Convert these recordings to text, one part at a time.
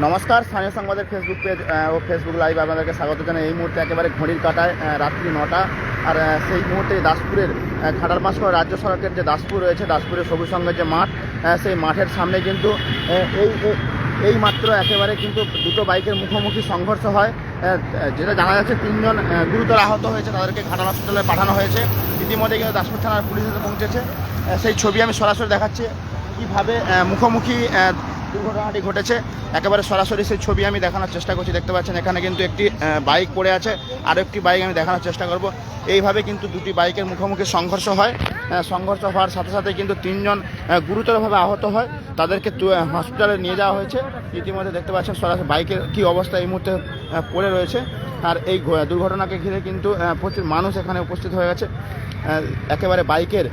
নমস্কার, স্থানীয় সংবাদের ফেসবুক পেজ ও ফেসবুক লাইভ আপনাদেরকে স্বাগত জানাই। এই মুহূর্তে একেবারে ঘড়ির কাটায় রাত্রি নটা। আর সেই মুহূর্তে দাসপুরের খাটার মাসকর রাজ্য সড়কের যে দাসপুর রয়েছে, দাসপুরের সবুজ সঙ্গের যে মাঠ সেই মাঠের সামনে কিন্তু এই, এই- মাত্র একেবারে কিন্তু দুটো বাইকের মুখোমুখি সংঘর্ষ হয়। যেটা জানা যাচ্ছে তিনজন গুরুতর আহত হয়েছে, তাদেরকে ঘাটাল হসপিটালে পাঠানো হয়েছে। ইতিমধ্যে কিন্তু দাসপুর থানার পুলিশ পৌঁছেছে। সেই ছবি আমি সরাসরি দেখাচ্ছি। কীভাবে মুখোমুখি দুর্ঘটনাটি ঘটেছে। একেবারে সরাসরি সেই ছবি আমি দেখানোর চেষ্টা করছি। দেখতে পাচ্ছেন, এখানে কিন্তু একটি বাইক পড়ে আছে। আরও একটি বাইক আমি দেখানোর চেষ্টা করব। এইভাবে কিন্তু দুটি বাইকের মুখোমুখি সংঘর্ষ হয়। সংঘর্ষ হওয়ার সাথে সাথে কিন্তু তিনজন গুরুতরভাবে আহত হয়। তাদেরকে হসপিটালে নিয়ে যাওয়া হয়েছে। ইতিমধ্যে দেখতে পাচ্ছেন সরাসরি বাইকের কী অবস্থা এই মুহূর্তে পড়ে রয়েছে। আর এই দুর্ঘটনাকে ঘিরে কিন্তু প্রচুর মানুষ এখানে উপস্থিত হয়ে গেছে। একেবারে বাইকের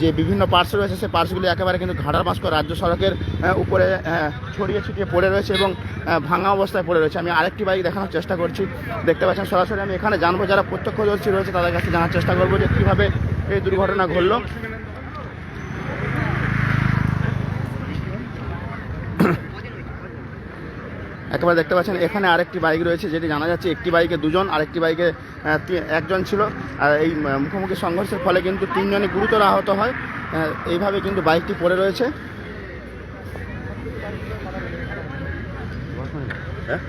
যে- বিভিন্ন পার্টস রয়েছে সেই পার্টসগুলি একেবারে কিন্তু ঘাটার মাস্ক রাজ্য সড়কের উপরে ছড়িয়ে ছিটিয়ে পড়ে রয়েছে এবং ভাঙা অবস্থায় পড়ে রয়েছে। আমি আরেকটি বাইক দেখানোর চেষ্টা করছি। দেখতে পাচ্ছেন সরাসরি আমি এখানে জানব যারা প্রত্যক্ষদর্শী রয়েছে, তাদের কাছে জানার চেষ্টা করব যে কীভাবে এই দুর্ঘটনা ঘটলো। একেবারে দেখতে পাচ্ছেন, এখানে আরেকটি বাইক রয়েছে যেটি জানা যাচ্ছে একটি বাইকে দুজন, আরেকটি বাইকে একজন ছিল। আর এই মুখোমুখি সংঘর্ষের ফলে কিন্তু তিনজনই গুরুতর আহত হয়। এইভাবে কিন্তু বাইকটি পড়ে রয়েছে। হ্যাঁ?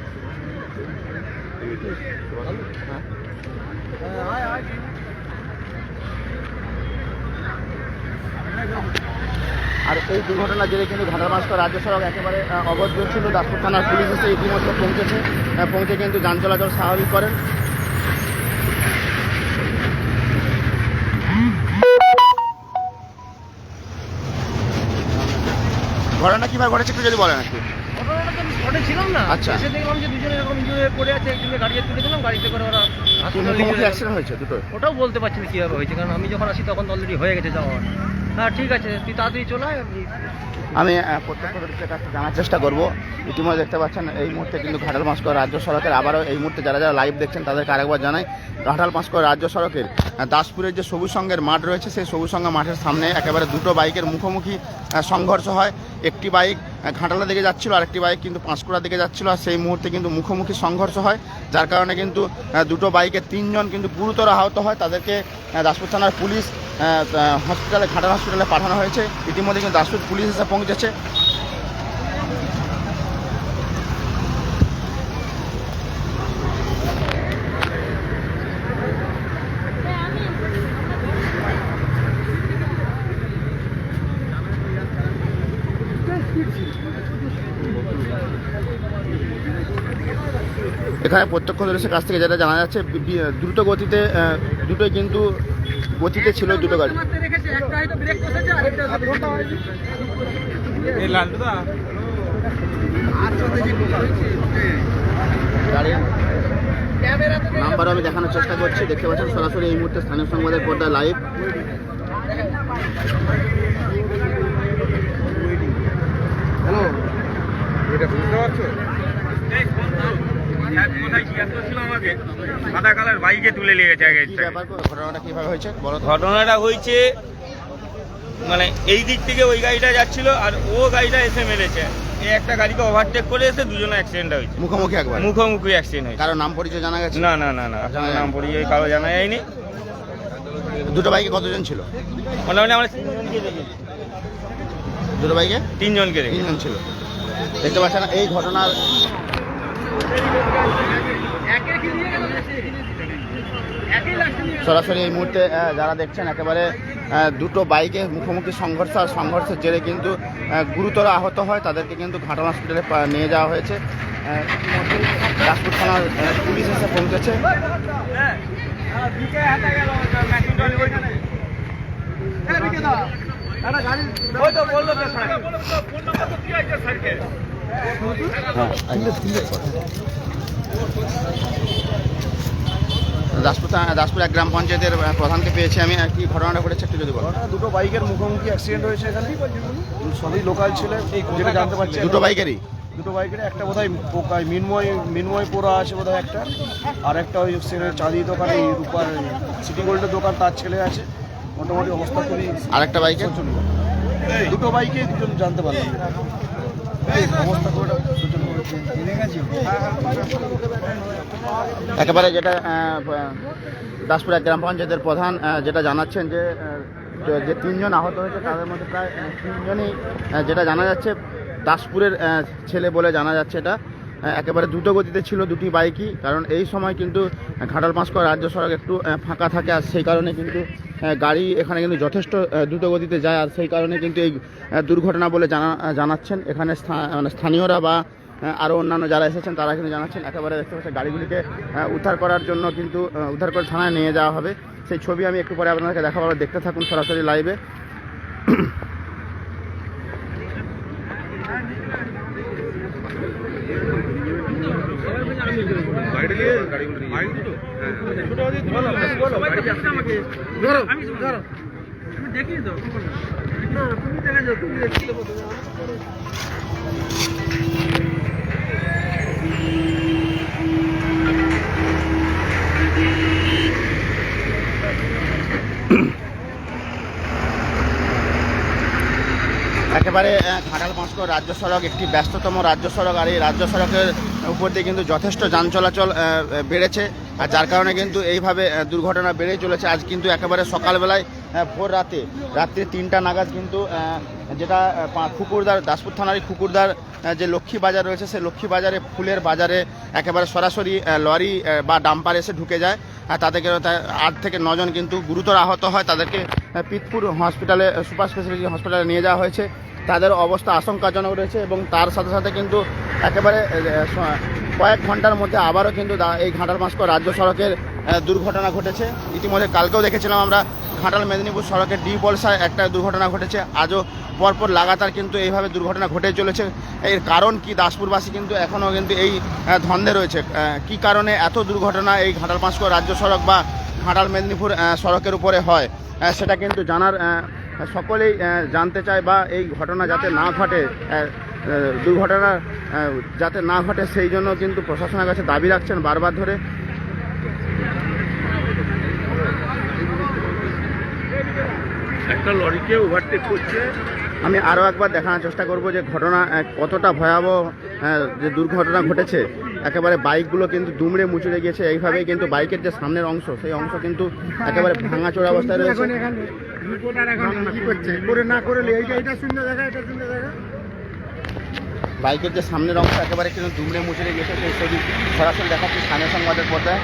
আর এই দুর্ঘটনার জেরে কিন্তু ঘাটাল মাস্কর রাজ্য সড়ক একেবারে অবদ্ধ ছিল। দাসপুর থানার পুলিশ এসে ইতিমধ্যে পৌঁছেছে পৌঁছে কিন্তু যান চলাচল স্বাভাবিক করেন। ঘটনা কীভাবে ঘটেছে একটু যদি বলেন একটু আমি ছিলাম না আচ্ছা। এসে দেখলাম যে দুজনে এরকম ইঞ্জুরি পড়ে আছে একজনকে গাড়িতে তুলে দিলাম গাড়িতে করে ওরা মুখোমুখি অ্যাক্সিডেন্ট হয়েছে দুটো ওটাও বলতে পারছি না কীভাবে হয়েছে কারণ আমি যখন আসি তখন অলরেডি হয়ে গেছে যাওয়া। হ্যাঁ ঠিক আছে তুই তাড়াতাড়ি চলে আয় আমি আহ, কাছে জানার চেষ্টা করব। ইতিমধ্যে দেখতে পাচ্ছেন এই মুহূর্তে কিন্তু ঘাটাল মাস্কর রাজ্য সড়কের আবারও এই মুহূর্তে যারা যারা লাইভ দেখছেন তাদেরকে আরেকবার জানাই ঘাটাল মাস্কর রাজ্য সড়কের দাসপুরের যে সবুজ সঙ্গের মাঠ রয়েছে সেই সবুজ সঙ্গের মাঠের সামনে একেবারে দুটো বাইকের মুখোমুখি সংঘর্ষ হয়। একটি বাইক ঘাটালা দিকে যাচ্ছিল, আরেকটি বাইক কিন্তু পাঁচকুড়া দিকে যাচ্ছিল আর সেই মুহূর্তে কিন্তু মুখোমুখি সংঘর্ষ হয়। যার কারণে কিন্তু দুটো বাইকে তিনজন কিন্তু গুরুতর আহত হয়। তাদেরকে দাসপুর থানার পুলিশ হসপিটালে ঘাটাল হসপিটালে পাঠানো হয়েছে। ইতিমধ্যে কিন্তু দাসপুর পুলিশ এসে পৌঁছেছে। এখানে প্রত্যক্ষদর্শীর কাছ থেকে যেটা জানা যাচ্ছে দ্রুত গতিতে দুটোই কিন্তু গতিতে ছিল দুটো গাড়ি। গাড়ির নাম্বারও আমি দেখানোর চেষ্টা করছি। দেখতে পাচ্ছেন সরাসরি এই মুহূর্তে স্থানীয় সংবাদের পর্দায় লাইভ হ্যালো এটা বুঝতে পারছ? সাদা কালার বাইকে তুলে আগে কি ঘটনাটা কীভাবে হয়েছে? বলো ঘটনাটা হয়েছে মানে এই দিক থেকে ওই গাড়িটা যাচ্ছিল আর ও গাড়িটা এসে মেরেছে। এই একটা গাড়িকে ওভারটেক করে এসে দুজনে অ্যাক্সিডেন্ট হয়েছে। মুখোমুখি একবার? মুখোমুখি অ্যাক্সিডেন্ট হয়েছে। কারও নাম পরিচয় জানা গেছে? না না না না জানা নাম। পরিচয় কারও জানা যায়নি। দুটো বাইকে কতজন ছিল? মোটামুটি আমরা তিনজনকে দেখেছি। দুটো বাইকে? তিনজনকে তিনজন ছিল। দেখতে পাচ্ছেন এই ঘটনার সরাসরি এই মুহূর্তে যারা দেখছেন একেবারে দুটো বাইকে মুখোমুখি সংঘর্ষ আর সংঘর্ষের জেরে কিন্তু গুরুতর আহত হয়। তাদেরকে কিন্তু ঘাটাল হসপিটালে নিয়ে যাওয়া হয়েছে। দাসপুর থানার পুলিশ এসে পৌঁছেছে। দাসপুর থানা- দাসপুর এক গ্রাম পঞ্চায়েতের প্রধানকে পেয়েছি আমি। আর কি ঘটনাটা ঘটেছে একটু যদি বলো। দুটো বাইকের মুখোমুখি অ্যাক্সিডেন্ট হয়েছে এখানে। সবই লোকাল ছিল যেটা জানতে পারছি। দুটো বাইকেরই? দুটো বাইকের একটা বোধহয় পোকায় মিনময় মিনময় পোড়া আছে বোধহয় একটা। আর একটা ওই চাঁদি দোকান এই রূপার সিটি গোল্ডের দোকান তার ছেলে আছে। মোটামুটি অবস্থা খুবই আরেকটা বাইকে শোচনীয়। দুটো বাইকে দুজন জানতে পারলাম। একেবারে যেটা দাসপুরা গ্রাম পঞ্চায়েতের প্রধান যেটা জানাচ্ছেন যে যে- তিনজন আহত হয়েছে, তাদের মধ্যে প্রায় তিনজনই যেটা জানা যাচ্ছে, দাসপুরের ছেলে বলে জানা যাচ্ছে এটা। একেবারে দ্রুত গতিতে ছিল দুটি বাইকই, কারণ এই সময় কিন্তু ঘাটাল পাঁচকর রাজ্য সড়ক একটু ফাঁকা থাকে, আর সেই কারণে কিন্তু গাড়ি এখানে কিন্তু যথেষ্ট আহ, দ্রুত গতিতে যায় আর সেই কারণে কিন্তু এই দুর্ঘটনা বলে জানা জানাচ্ছেন। এখানে মানে স্থানীয়রা বা আরও অন্যান্য যারা এসেছেন তারা কিন্তু জানাচ্ছেন একেবারে দেখতে পাচ্ছেন গাড়িগুলিকে উদ্ধার করার জন্য কিন্তু উদ্ধার করে থানায় নিয়ে যাওয়া হবে। সেই ছবি আমি একটু পরে আপনাদেরকে দেখাবো দেখতে থাকুন সরাসরি লাইভে। দেখি তো তুমি দেখে যাও তুমি দেখতে পাবো একেবারে খাটাল পাঁচকর রাজ্য সড়ক, একটি ব্যস্ততম রাজ্য সড়ক। আর এই রাজ্য সড়কের উপর দিয়ে কিন্তু যথেষ্ট যান চলাচল বেড়েছে। আর যার কারণে কিন্তু এইভাবে দুর্ঘটনা বেড়েই চলেছে। আজ কিন্তু একেবারে সকালবেলায় ভোর রাতে, রাত্রি তিনটা নাগাদ কিন্তু যেটা খুকুরদার, দাসপুর থানারই খুকুরদার যে লক্ষ্মী বাজার রয়েছে, সেই লক্ষ্মী বাজারে ফুলের বাজারে একেবারে সরাসরি লরি বা ডাম্পার এসে ঢুকে যায়। তাদেরকে আট থেকে নজন কিন্তু গুরুতর আহত হয়। তাদেরকে পিতপুর হসপিটালে, সুপার স্পেশালিটি হসপিটালে নিয়ে যাওয়া হয়েছে। তাদের অবস্থা আশঙ্কাজনক রয়েছে এবং তার সাথে সাথে কিন্তু একেবারে কয়েক ঘণ্টার মধ্যে আবারও কিন্তু এই ঘাটাল মাস্ক রাজ্য সড়কের দুর্ঘটনা ঘটেছে। ইতিমধ্যে কালকেও দেখেছিলাম আমরা ঘাটাল মেদিনীপুর সড়কের ডি পলসায় একটা দুর্ঘটনা ঘটেছে। আজও পরপর লাগাতার কিন্তু এইভাবে দুর্ঘটনা ঘটে চলেছে। এর কারণ কি? দাসপুরবাসী কিন্তু এখনও কিন্তু এই ধন্দে রয়েছে। কি কারণে এত দুর্ঘটনা এই ঘাটাল পাঁচক রাজ্য সড়ক বা ঘাটাল মেদিনীপুর সড়কের উপরে হয়? সেটা কিন্তু জানার সকলেই জানতে চায় বা এই ঘটনা যাতে না ঘটে দুর্ঘটনা যাতে না ঘটে, সেই জন্য কিন্তু প্রশাসনের কাছে দাবি রাখছেন বারবার ধরে। একটা লরিকে ওভারটেক করছে। আমি আরও একবার দেখানোর চেষ্টা করব যে ঘটনা কতটা ভয়াবহ যে দুর্ঘটনা ঘটেছে। একেবারে বাইকগুলো কিন্তু দুমড়ে মুচড়ে গিয়েছে এইভাবেই কিন্তু বাইকের যে সামনের অংশ সেই অংশ কিন্তু একেবারে ভাঙা ভাঙাচোরা অবস্থায় রয়েছে। বাইকের যে সামনের অংশ একেবারে কিন্তু দুমড়ে মুচড়ে গেছে সেই ছবি সরাসরি দেখাচ্ছি স্থানীয় সংবাদের পর্দায়।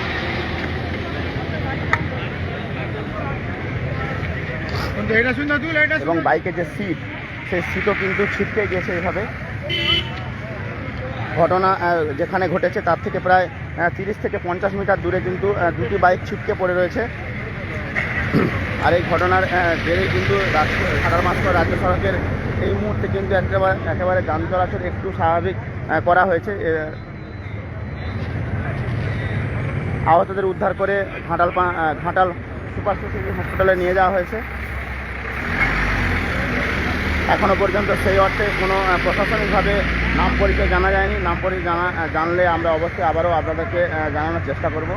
এবং বাইকের যে সিট সেই সিটও কিন্তু ছিটকে গিয়েছে এভাবে। ঘটনা যেখানে ঘটেছে তার থেকে প্রায় তিরিশ থেকে পঞ্চাশ মিটার দূরে কিন্তু দুটি বাইক ছিটকে পড়ে রয়েছে। আর এই ঘটনার জেরেই কিন্তু সাধারণ মাস্ক রাজ্য সড়কের এই মুহূর্তে কিন্তু একেবারে একেবারে যান চলাচল একটু স্বাভাবিক করা হয়েছে। আহতদের উদ্ধার করে ঘাটাল ঘাটাল সুপার স্পেশালিটি হসপিটালে নিয়ে যাওয়া হয়েছে। এখনও পর্যন্ত সেই অর্থে কোনো প্রশাসনিকভাবে নাম পরিচয় জানা যায়নি। নাম পরিচয় জানা জানলে আমরা অবশ্যই আবারও আপনাদেরকে জানানোর চেষ্টা করব।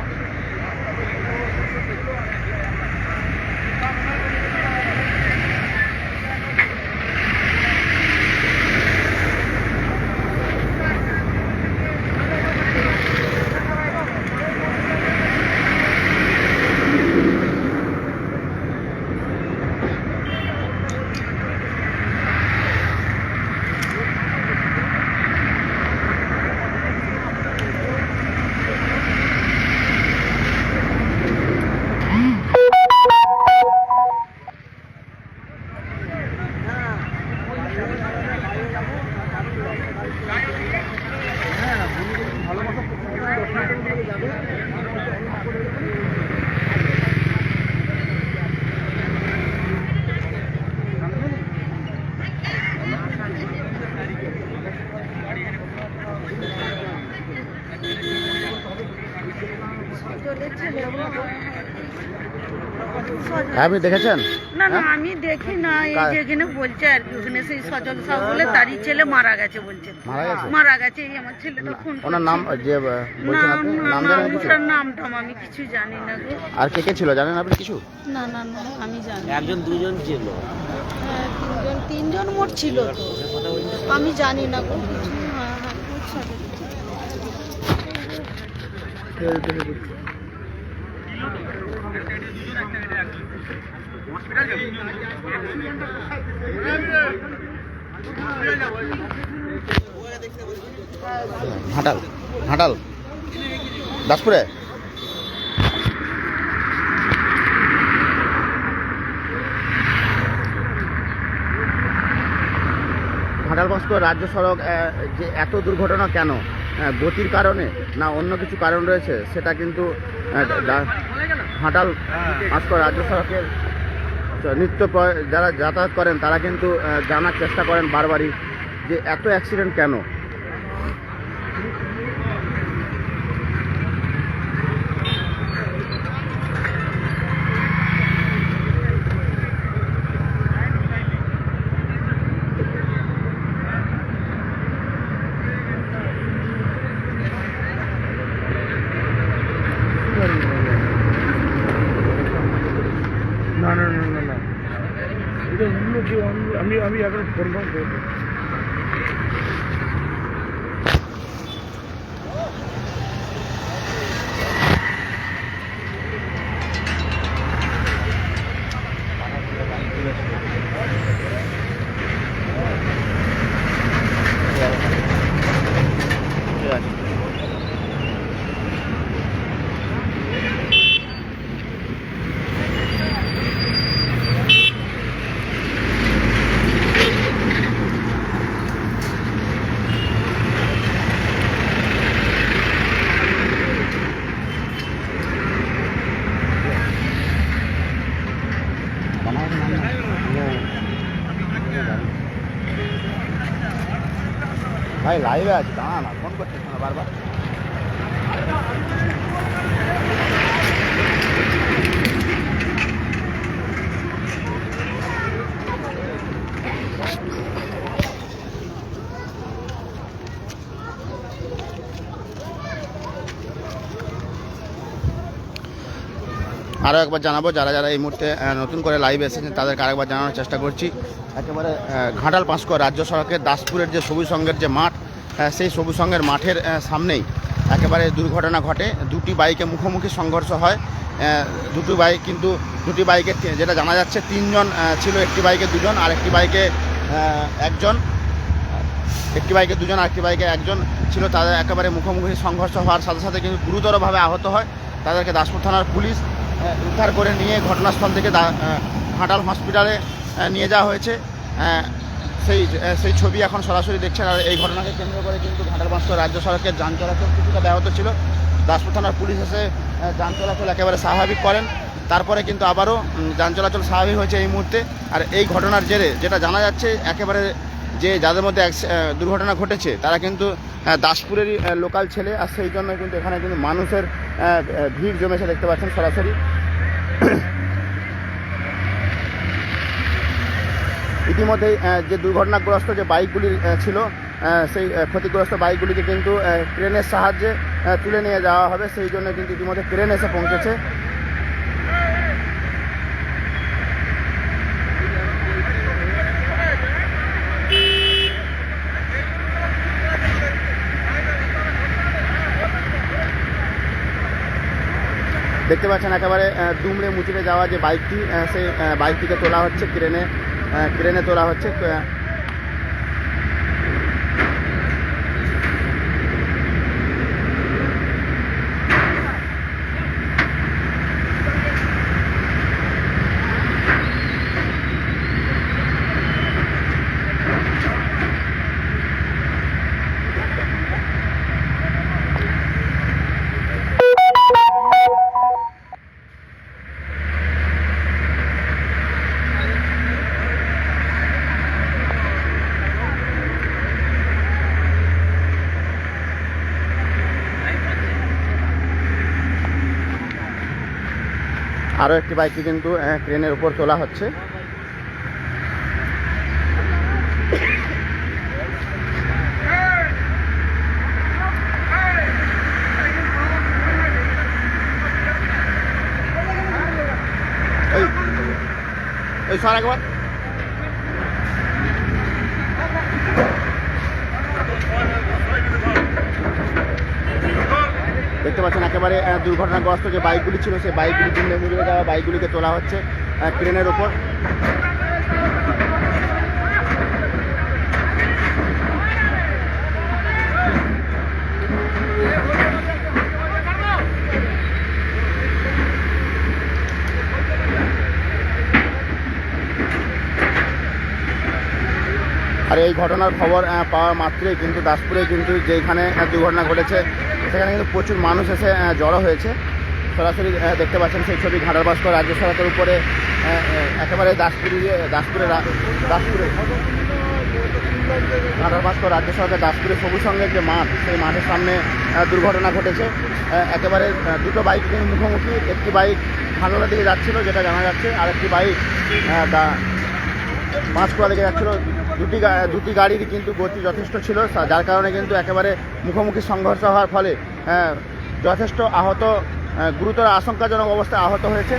আপনি দেখেছেন? না না হ্যাঁ? আমি দেখি না এই কার- যে এখানে বলছে আর কি ওখানে সেই সজল সাহ বলে তারই ছেলে মারা গেছে বলছে। মারা গেছে? এই আমার ছেলেটা ফোন ওনার নাম যে বলছেন নাম আপনি নাম জানেন কিছু আমি কিছু জানি না গো। আর কে কে ছিল জানেন আপনি কিছু? না না না আমি জানি একজন দুজন ছিল। হ্যাঁ তিনজন তিনজন মোট ছিল তো। আমি জানি না গো কিছু হ্যাঁ হ্যাঁ। ঘাটাল ঘাটাল দাসপুরে? ঘাটাল রাজ্য সড়ক যে এত দুর্ঘটনা কেন? গতির কারণে না অন্য কিছু কারণ রয়েছে? সেটা কিন্তু ঘাটাল করে রাজ্য সড়কের নিত্য প্র- যারা যাতায়াত করেন তারা কিন্তু জানার চেষ্টা করেন বারবারই যে এত অ্যাক্সিডেন্ট কেন না না না না না এটা অন্য কেউ আমি- আমি আমি এখন কনফার্ম করব ঠিক আছে ভাই লাইভে আছে দাঁড়া না ফোন করছিস না বারবার আরও একবার জানাব, যারা যারা এই মুহূর্তে নতুন করে লাইভ এসেছেন, তাদেরকে আরেকবার জানানোর চেষ্টা করছি। একেবারে ঘাটাল পাঁচকো রাজ্য সড়কের দাসপুরের যে সবুজ সঙ্গের যে মাঠ সেই সবুজ সঙ্গের মাঠের সামনেই একেবারে দুর্ঘটনা ঘটে। দুটি বাইকে মুখোমুখি সংঘর্ষ হয়। দুটি বাইক কিন্তু, দুটি বাইকে যেটা জানা যাচ্ছে, তিনজন ছিল, একটি বাইকে দুজন, আর একটি বাইকে একজন। একটি বাইকে দুজন, আর একটি বাইকে একজন ছিল, তাদের একেবারে মুখোমুখি সংঘর্ষ হওয়ার সাথে সাথে কিন্তু গুরুতরভাবে আহত হয়। তাদেরকে দাসপুর থানার পুলিশ উদ্ধার করে নিয়ে ঘটনাস্থল থেকে ঘাটাল হসপিটালে নিয়ে যাওয়া হয়েছে। সেই সেই ছবি এখন সরাসরি দেখছেন। আর এই ঘটনাকে কেন্দ্র করে কিন্তু ঘাটাল পাঁচশো রাজ্য সড়কের যান চলাচল কিছুটা ব্যাহত ছিল। দাসপুর থানার পুলিশ এসে যান চলাচল একেবারে স্বাভাবিক করেন। তারপরে কিন্তু আবারও যান চলাচল স্বাভাবিক হয়েছে এই মুহূর্তে। আর এই ঘটনার জেরে যেটা জানা যাচ্ছে, একেবারে যে যাদের মধ্যে দুর্ঘটনা ঘটেছে, তারা কিন্তু দাসপুরেরই লোকাল ছেলে। আর সেই জন্য কিন্তু এখানে কিন্তু মানুষের ভিড় জমেছে দেখতে পাচ্ছেন সরাসরি। ইতিমধ্যেই যে দুর্ঘটনাগ্রস্ত যে বাইকগুলি ছিল সেই ক্ষতিগ্রস্ত বাইকগুলিকে কিন্তু ক্রেনের সাহায্যে তুলে নিয়ে যাওয়া হবে। সেই জন্য কিন্তু ইতিমধ্যে ক্রেন এসে পৌঁছেছে। দেখতে পাচ্ছেন, একেবারে দুমড়ে মুচড়ে যাওয়া যে বাইকটি সেই বাইকটিকে তোলা হচ্ছে ক্রেনে। ক্রেনে তোলা হচ্ছে আরও একটি বাইককে কিন্তু ক্রেনের উপর তোলা হচ্ছে। এই সর একবার দেখতে পাচ্ছেন একেবারে দুর্ঘটনাগ্রস্ত যে বাইকগুলি ছিল, সেই বাইকগুলি দুমড়ে মুড়িয়ে যাওয়া বাইকগুলিকে তোলা হচ্ছে ক্রেনের ওপর আর এই ঘটনার খবর পাওয়া মাত্রই কিন্তু দাসপুরে কিন্তু যেখানে দুর্ঘটনা ঘটেছে সেখানে কিন্তু প্রচুর মানুষ এসে জড়ো হয়েছে। সরাসরি দেখতে পাচ্ছেন সেই ছবি ঘাটার ভাস্কর রাজ্য সড়কের উপরে একেবারে দাসপুরি দাসপুরে দাসপুরে ঘাটার ভাস্কর রাজ্য সড়কের দাসপুরে সবুজ সঙ্গের যে মাঠ সেই মাঠের সামনে দুর্ঘটনা ঘটেছে। একেবারে দুটো বাইক মুখোমুখি। একটি বাইক ভাঙলার দিকে যাচ্ছিল যেটা জানা যাচ্ছে আর একটি বাইক আহ, দিকে যাচ্ছিল। দুটি দুটি গাড়ির কিন্তু গতি যথেষ্ট ছিল যার কারণে কিন্তু একেবারে মুখোমুখি সংঘর্ষ হওয়ার ফলে আহ, যথেষ্ট আহত গুরুতর আশঙ্কাজনক অবস্থায় আহত হয়েছে।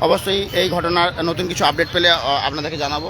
অবশ্যই এই ঘটনার নতুন কিছু আপডেট পেলে আহ, আপনাদেরকে জানাব।